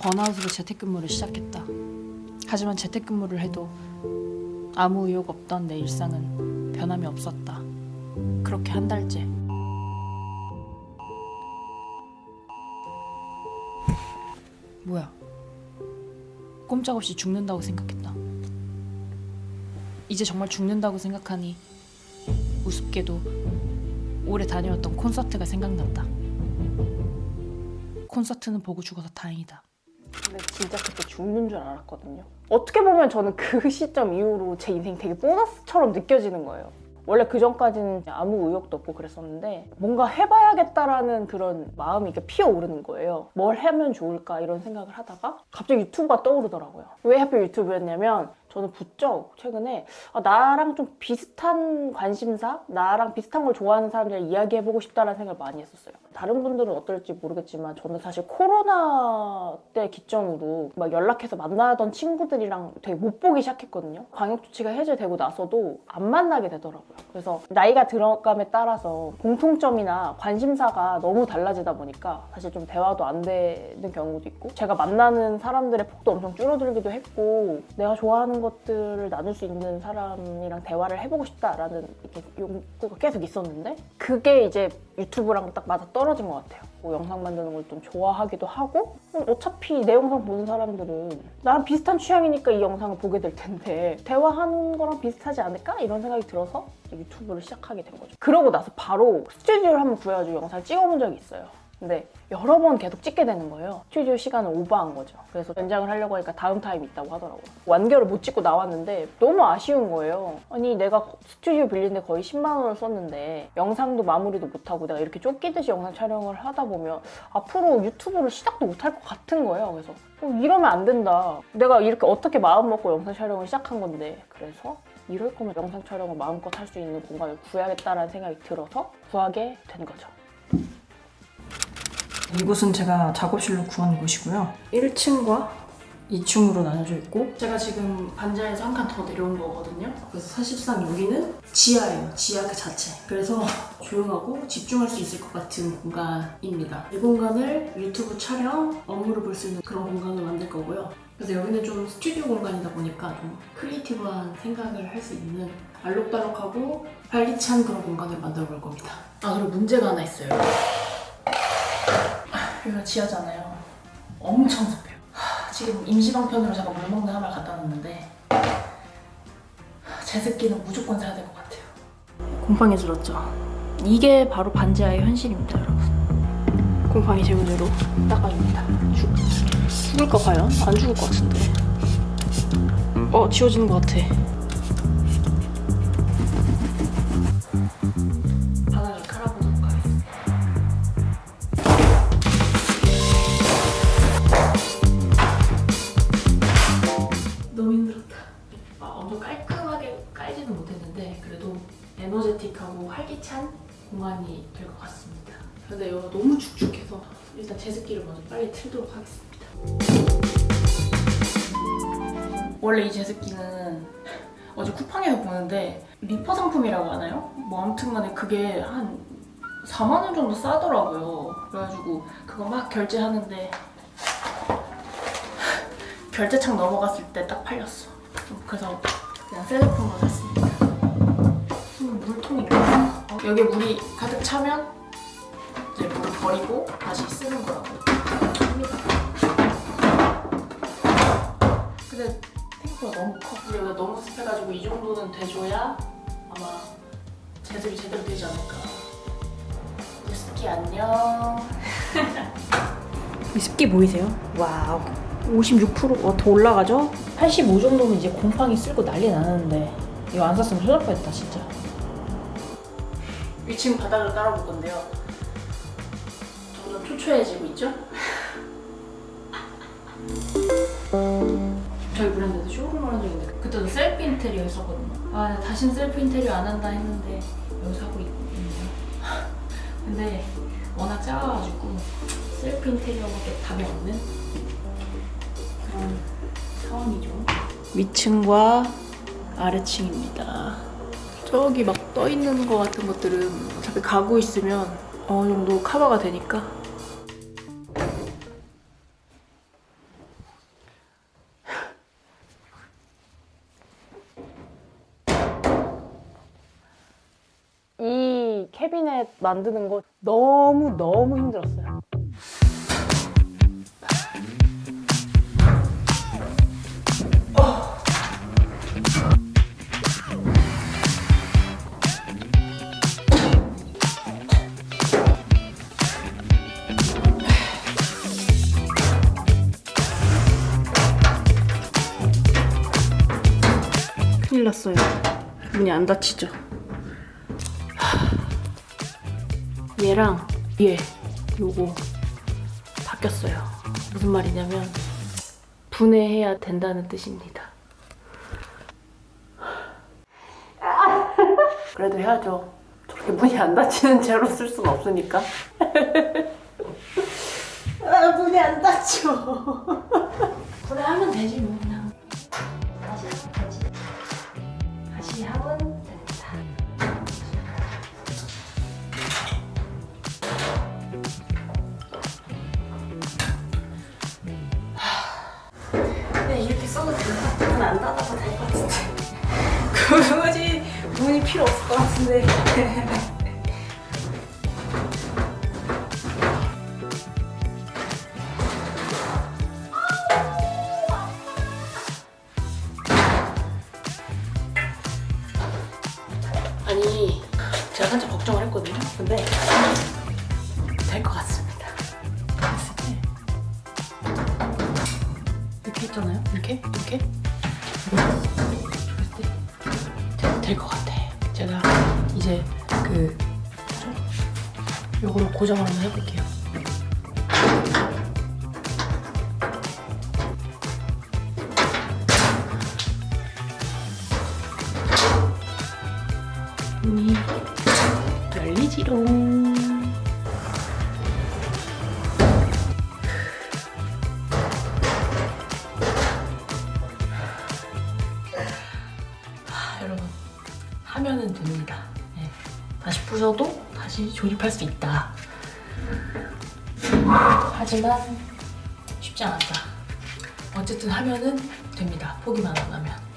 번아웃으로 재택근무를 시작했다. 하지만 재택근무를 해도 아무 의욕 없던 내 일상은 변함이 없었다. 그렇게 한 달째. 뭐야? 꼼짝없이 죽는다고 생각했다. 이제 정말 죽는다고 생각하니 우습게도 오래 다녀왔던 콘서트가 생각났다. 콘서트는 보고 죽어서 다행이다. 근데 진짜 그때 죽는 줄 알았거든요. 어떻게 보면 저는 그 시점 이후로 제 인생이 되게 보너스처럼 느껴지는 거예요. 원래 그 전까지는 아무 의욕도 없고 그랬었는데 뭔가 해봐야겠다라는 그런 마음이 이렇게 피어오르는 거예요. 뭘 하면 좋을까 이런 생각을 하다가 갑자기 유튜브가 떠오르더라고요. 왜 하필 유튜브였냐면 저는 부쩍 최근에 아, 나랑 좀 비슷한 관심사, 나랑 비슷한 걸 좋아하는 사람들 이야기해보고 싶다라는 생각을 많이 했었어요. 다른 분들은 어떨지 모르겠지만 저는 사실 코로나 때 기점으로 막 연락해서 만나던 친구들이랑 되게 못 보기 시작했거든요. 방역 조치가 해제되고 나서도 안 만나게 되더라고요. 그래서 나이가 들어감에 따라서 공통점이나 관심사가 너무 달라지다 보니까 사실 좀 대화도 안 되는 경우도 있고 제가 만나는 사람들의 폭도 엄청 줄어들기도 했고 내가 좋아하는 것들을 나눌 수 있는 사람이랑 대화를 해보고 싶다라는 이렇게 욕구가 계속 있었는데 그게 이제 유튜브랑 딱 맞아 떨어진 것 같아요. 뭐 영상 만드는 걸 좀 좋아하기도 하고 음, 어차피 내 영상 보는 사람들은 나랑 비슷한 취향이니까 이 영상을 보게 될 텐데 대화하는 거랑 비슷하지 않을까 이런 생각이 들어서 유튜브를 시작하게 된 거죠. 그러고 나서 바로 스튜디오를 한번 구해가지고 영상을 찍어본 적이 있어요. 근데 여러 번 계속 찍게 되는 거예요. 스튜디오 시간을 오버한 거죠. 그래서 연장을 하려고 하니까 다음 타임 있다고 하더라고요. 완결을 못 찍고 나왔는데 너무 아쉬운 거예요. 아니 내가 스튜디오 빌리는데 거의 10만 원을 썼는데 영상도 마무리도 못하고 내가 이렇게 쫓기듯이 영상 촬영을 하다 보면 앞으로 유튜브를 시작도 못할 것 같은 거예요. 그래서 어, 이러면 안 된다. 내가 이렇게 어떻게 마음 먹고 영상 촬영을 시작한 건데 그래서 이럴 거면 영상 촬영을 마음껏 할 수 있는 공간을 구해야겠다라는 생각이 들어서 구하게 된 거죠. 이곳은 제가 작업실로 구한 곳이고요. 1층과 2층으로 나눠져 있고 제가 지금 반지하에서 한 칸 더 내려온 거거든요. 그래서 사실상 여기는 지하예요. 지하 그 자체. 그래서 조용하고 집중할 수 있을 것 같은 공간입니다. 이 공간을 유튜브 촬영, 업무를 볼 수 있는 그런 공간을 만들 거고요. 그래서 여기는 좀 스튜디오 공간이다 보니까 좀 크리에이티브한 생각을 할 수 있는 알록달록하고 활기찬 그런 공간을 만들어 볼 겁니다. 아 그리고 문제가 하나 있어요. 여기가 지하잖아요. 엄청 습해요. 하, 지금 임시방편으로 제가 물 먹는 하나를 갖다 놨는데 하, 제습기는 무조건 사야 될 것 같아요. 곰팡이 들었죠? 이게 바로 반지하의 현실입니다, 여러분. 곰팡이 제거제로 닦아줍니다. 죽, 죽을까 과연? 안 죽을 것 같은데. 어, 지워지는 것 같아. 공간이 될 것 같습니다. 근데 여기가 너무 축축해서 일단 제습기를 먼저 빨리 틀도록 하겠습니다. 원래 이 제습기는 어제 쿠팡에서 보는데 리퍼 상품이라고 하나요? 뭐 아무튼간에 그게 한 4만 원 정도 싸더라고요. 그래가지고 그거 막 결제하는데 결제창 넘어갔을 때 딱 팔렸어. 그래서 그냥 새 제품으로 샀습니다. 음, 물통이. 어, 여기 물이 가득 차면 이제 물을 버리고 다시 쓰는 거라고 합니다. 근데 생각보다 너무 커. 근데 여기가 너무 습해가지고 이 정도는 돼줘야 아마 제습이 제대로 되지 않을까. 물습기 안녕. 이 습기 보이세요? 와우. 56%가 더 올라가죠? 85 정도면 이제 곰팡이 쓸고 난리 나는데 이거 안 샀으면 큰일 날 뻔했다 진짜. 위층 바닥을 깔아볼 건데요. 점점 초췌해지고 있죠? 저희 브랜드도 쇼룸을 한 적이 있는데 그때도 셀프 인테리어 했었거든요. 아 다시는 셀프 인테리어 안 한다 했는데 여기서 하고 있거든요. 근데 워낙 작아가지고 셀프 인테리어밖에 답이 없는 그런 상황이죠. 위층과 아래층입니다. 저기 막 떠 있는 거 같은 것들은 어차피 가고 있으면 어느 정도 커버가 되니까 이 캐비넷 만드는 거 너무 너무 힘들었어요. 났어요. 문이 안 닫히죠. 하, 얘랑 얘 요거 바뀌었어요. 무슨 말이냐면 분해해야 된다는 뜻입니다. 그래도 해야죠. 저렇게 문이 안 닫히는 채로 쓸 수는 없으니까. 아, 문이 안 닫혀. 분해하면 되지 뭐 요거로 고정을 한번 해볼게요. 문이 열리지롱. 하면은 됩니다. 네. 다시 부셔도 다시 조립할 수 있다. 하지만 쉽지 않았다. 어쨌든 하면은 됩니다. 포기만 안 하면.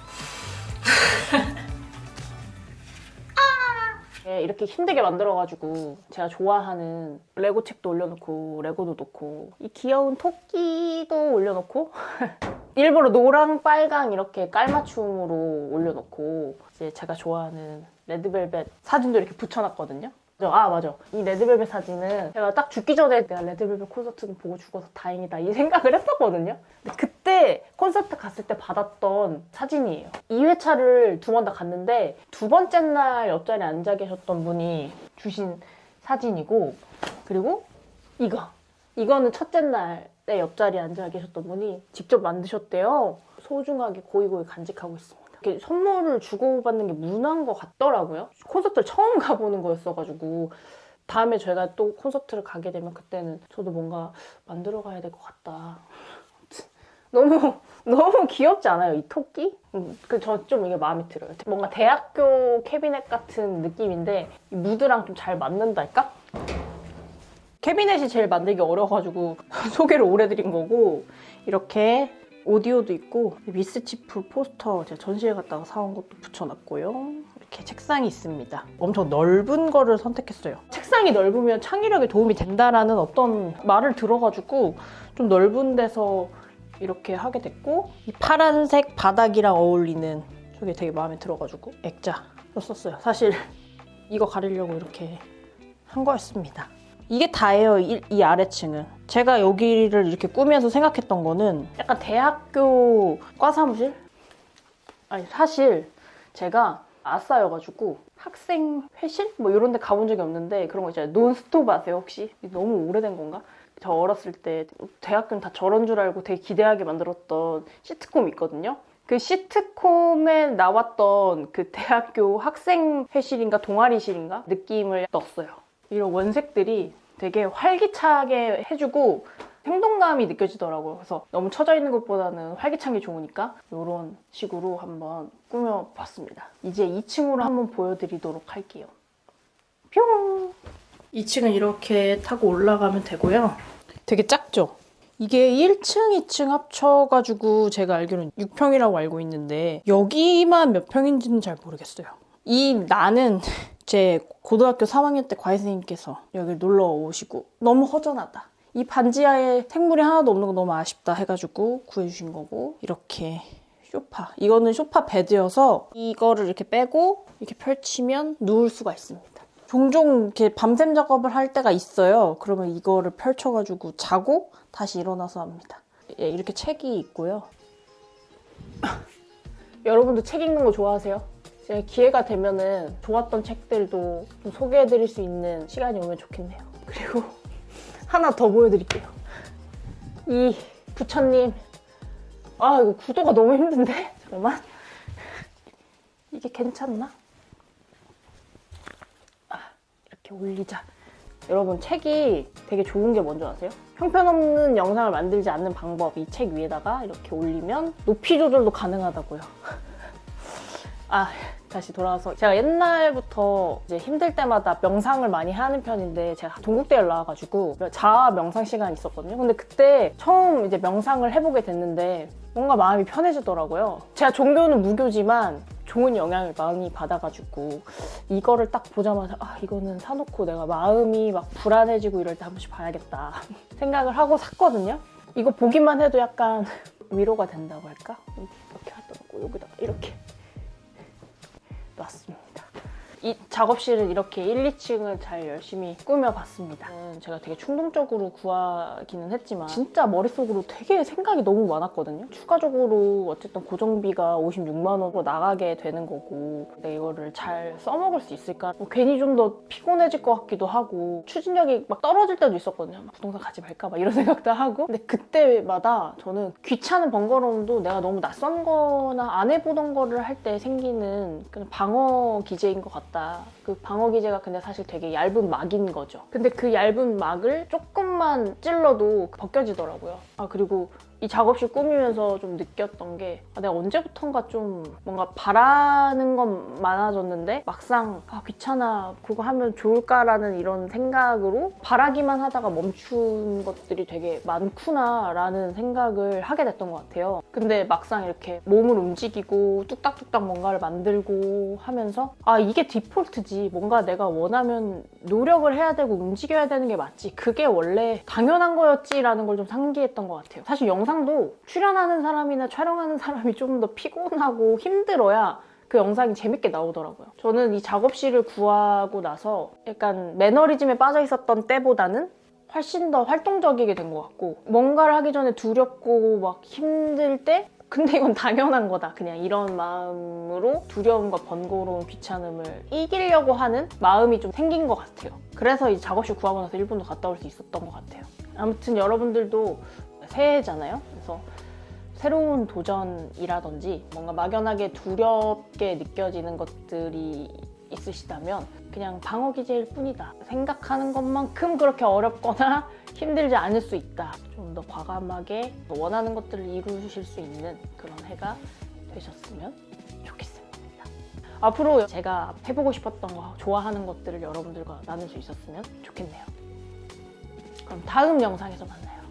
예, 이렇게 힘들게 만들어가지고 제가 좋아하는 레고 책도 올려놓고 레고도 놓고 이 귀여운 토끼도 올려놓고 일부러 노랑 빨강 이렇게 깔맞춤으로 올려놓고 이제 제가 좋아하는 레드벨벳 사진도 이렇게 붙여놨거든요. 아 맞아 이 레드벨벳 사진은 제가 딱 죽기 전에 내가 레드벨벳 콘서트는 보고 죽어서 다행이다 이 생각을 했었거든요. 근데 그때 콘서트 갔을 때 받았던 사진이에요. 2회차를 두 번 다 갔는데 두 번째 날 옆자리에 앉아 계셨던 분이 주신 사진이고 그리고 이거 이거는 첫째 날 에 옆자리에 앉아 계셨던 분이 직접 만드셨대요. 소중하게 고이고이 간직하고 있습니다. 이렇게 선물을 주고받는 게 문화인 것 같더라고요. 콘서트를 처음 가보는 거였어가지고 다음에 저희가 또 콘서트를 가게 되면 그때는 저도 뭔가 만들어 가야 될 것 같다. 너무 너무 귀엽지 않아요 이 토끼? 그 저 좀 이게 마음에 들어요. 뭔가 대학교 캐비넷 같은 느낌인데 이 무드랑 좀 잘 맞는달까? 캐비넷이 제일 만들기 어려워가지고 소개를 오래 드린 거고 이렇게 오디오도 있고 미스치프 포스터 제가 전시회 갔다가 사온 것도 붙여놨고요. 이렇게 책상이 있습니다. 엄청 넓은 거를 선택했어요. 책상이 넓으면 창의력에 도움이 된다라는 어떤 말을 들어가지고 좀 넓은 데서 이렇게 하게 됐고 이 파란색 바닥이랑 어울리는 저게 되게 마음에 들어가지고 액자로 썼어요. 사실 이거 가리려고 이렇게 한 거였습니다. 이게 다예요, 이, 이 아래층은. 제가 여기를 이렇게 꾸면서 생각했던 거는 약간 대학교 과사무실? 아니, 사실 제가 아싸여가지고 학생 회실? 뭐 이런 데 가본 적이 없는데 그런 거 있잖아요. 논스톱 아세요, 혹시? 너무 오래된 건가? 저 어렸을 때 대학교는 다 저런 줄 알고 되게 기대하게 만들었던 시트콤 있거든요. 그 시트콤에 나왔던 그 대학교 학생 회실인가 동아리실인가 느낌을 넣었어요. 이런 원색들이 되게 활기차게 해주고 행동감이 느껴지더라고요. 그래서 너무 처져 있는 것보다는 활기찬 게 좋으니까 이런 식으로 한번 꾸며봤습니다. 이제 2층으로 한번 보여드리도록 할게요. 뿅! 2층은 이렇게 타고 올라가면 되고요. 되게 작죠? 이게 1층, 2층 합쳐가지고 제가 알기로는 6평이라고 알고 있는데 여기만 몇 평인지는 잘 모르겠어요. 이 나는 제 고등학교 3학년 때 과외 선생님께서 여기 놀러 오시고 너무 허전하다. 이 반지하에 생물이 하나도 없는 거 너무 아쉽다 해가지고 구해주신 거고 이렇게 쇼파 이거는 쇼파 베드여서 이거를 이렇게 빼고 이렇게 펼치면 누울 수가 있습니다. 종종 이렇게 밤샘 작업을 할 때가 있어요. 그러면 이거를 펼쳐가지고 자고 다시 일어나서 합니다. 예, 이렇게 책이 있고요. 여러분도 책 읽는 거 좋아하세요? 제가 기회가 되면은 좋았던 책들도 좀 소개해드릴 수 있는 시간이 오면 좋겠네요. 그리고 하나 더 보여드릴게요. 이 부처님. 아, 이거 구도가 너무 힘든데? 잠깐만. 이게 괜찮나? 아, 이렇게 올리자. 여러분, 책이 되게 좋은 게 뭔지 아세요? 형편없는 영상을 만들지 않는 방법, 이 책 위에다가 이렇게 올리면 높이 조절도 가능하다고요. 아, 다시 돌아와서 제가 옛날부터 이제 힘들 때마다 명상을 많이 하는 편인데 제가 동국대를 나와가지고 자아 명상 시간이 있었거든요. 근데 그때 처음 이제 명상을 해보게 됐는데 뭔가 마음이 편해지더라고요. 제가 종교는 무교지만 좋은 영향을 많이 받아가지고 이거를 딱 보자마자 아 이거는 사놓고 내가 마음이 막 불안해지고 이럴 때 한 번씩 봐야겠다 생각을 하고 샀거든요. 이거 보기만 해도 약간 위로가 된다고 할까? 이렇게 하더라고 여기다가 이렇게 놨습니다. 이 작업실은 이렇게 1, 2층을 잘 열심히 꾸며봤습니다. 음, 제가 되게 충동적으로 구하기는 했지만 진짜 머릿속으로 되게 생각이 너무 많았거든요. 추가적으로 어쨌든 고정비가 56만 원으로 나가게 되는 거고 근데 이거를 잘 써먹을 수 있을까? 뭐 괜히 좀 더 피곤해질 것 같기도 하고 추진력이 막 떨어질 때도 있었거든요. 막 부동산 가지 말까 막 이런 생각도 하고 근데 그때마다 저는 귀찮은 번거로움도 내가 너무 낯선 거나 안 해보던 거를 할 때 생기는 그냥 방어 기제인 것 같 다. 그 방어 기제가 근데 사실 되게 얇은 막인 거죠. 근데 그 얇은 막을 조금만 찔러도 벗겨지더라고요. 아 그리고 이 작업실 꾸미면서 좀 느꼈던 게 아, 내가 언제부턴가 좀 뭔가 바라는 건 많아졌는데 막상 아 귀찮아 그거 하면 좋을까라는 이런 생각으로 바라기만 하다가 멈춘 것들이 되게 많구나라는 생각을 하게 됐던 것 같아요. 근데 막상 이렇게 몸을 움직이고 뚝딱뚝딱 뭔가를 만들고 하면서 아 이게 디폴트지 뭔가 내가 원하면 노력을 해야 되고 움직여야 되는 게 맞지 그게 원래 당연한 거였지라는 걸 좀 상기했던 것 같아요. 사실 영상 도 출연하는 사람이나 촬영하는 사람이 좀더 피곤하고 힘들어야 그 영상이 재밌게 나오더라고요. 저는 이 작업실을 구하고 나서 약간 매너리즘에 빠져 있었던 때보다는 훨씬 더 활동적이게 된 것 같고 뭔가를 하기 전에 두렵고 막 힘들 때 근데 이건 당연한 거다. 그냥 이런 마음으로 두려움과 번거로운 귀찮음을 이기려고 하는 마음이 좀 생긴 것 같아요. 그래서 이 작업실 구하고 나서 일본도 갔다 올 수 있었던 것 같아요. 아무튼 여러분들도 새해잖아요. 그래서 새로운 도전이라든지 뭔가 막연하게 두렵게 느껴지는 것들이 있으시다면 그냥 방어 기제일 뿐이다. 생각하는 것만큼 그렇게 어렵거나 힘들지 않을 수 있다. 좀 더 과감하게 원하는 것들을 이루실 수 있는 그런 해가 되셨으면 좋겠습니다. 앞으로 제가 해보고 싶었던 거, 좋아하는 것들을 여러분들과 나눌 수 있었으면 좋겠네요. 그럼 다음 영상에서 만나요.